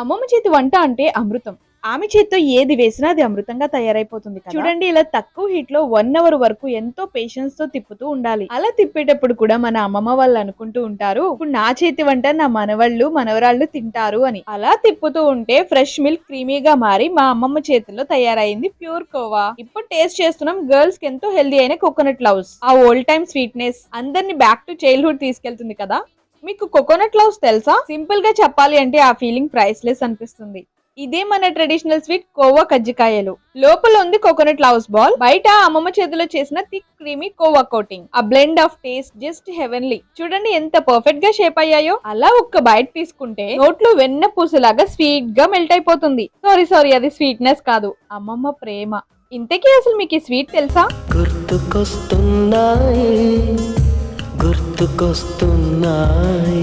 అమ్మమ్మ చేతి వంట అంటే అమృతం. ఆమె చేత్తో ఏది వేసినా అది అమృతంగా తయారైపోతుంది. చూడండి ఇలా తక్కువ హీట్లో వన్ అవర్ వరకు ఎంతో పేషెన్స్తో తిప్పుతూ ఉండాలి. అలా తిప్పేటప్పుడు కూడా మన అమ్మమ్మ వాళ్ళు అనుకుంటూ ఉంటారు ఇప్పుడు నా చేతి వంట నా మనవళ్ళు మనవరాళ్ళు తింటారు అని. అలా తిప్పుతూ ఉంటే ఫ్రెష్ మిల్క్ క్రీమీగా మారి మా అమ్మమ్మ చేతిలో తయారైంది ప్యూర్ కోవా. ఇప్పుడు టేస్ట్ చేస్తున్నాం గర్ల్స్కి ఎంతో హెల్దీ అయిన కోకోనట్ లవ్స్. ఆ ఓల్డ్ టైమ్ స్వీట్నెస్ అందరిని బ్యాక్ టు చైల్డ్హుడ్ తీసుకెళ్తుంది కదా? మీకు కోకోనట్ లవ్స్ తెలుసా? సింపుల్గా చెప్పాలి అంటే ఆ ఫీలింగ్ ప్రైస్లెస్ అనిపిస్తుంది. ఇదే మన ట్రెడిషనల్ స్వీట్ కోవా కజ్జికాయలు. లోపల ఉంది కోకోనట్ లవ్స్ బాల్ బయట అమ్మమ్మ చేతిలో చేసిన థిక్ క్రీమీ కోవా కోటింగ్ ఆ blend of taste just heavenly చూడండి ఎంత పర్ఫెక్ట్గా షేప్ అయ్యాయో. అలా ఒక్క బయట తీసుకుంటే నోట్లో వెన్న పూసలాగా స్వీట్గా మెల్ట్ అయిపోతుంది. సారీ సారీ అది స్వీట్నెస్ కాదు. అమ్మమ్మ ప్రేమ. ఇంతకీ అసలు మీకు ఈ స్వీట్ తెలుసా? గుర్తుకొస్తున్నాయి. గుర్తుకొస్తున్నాయి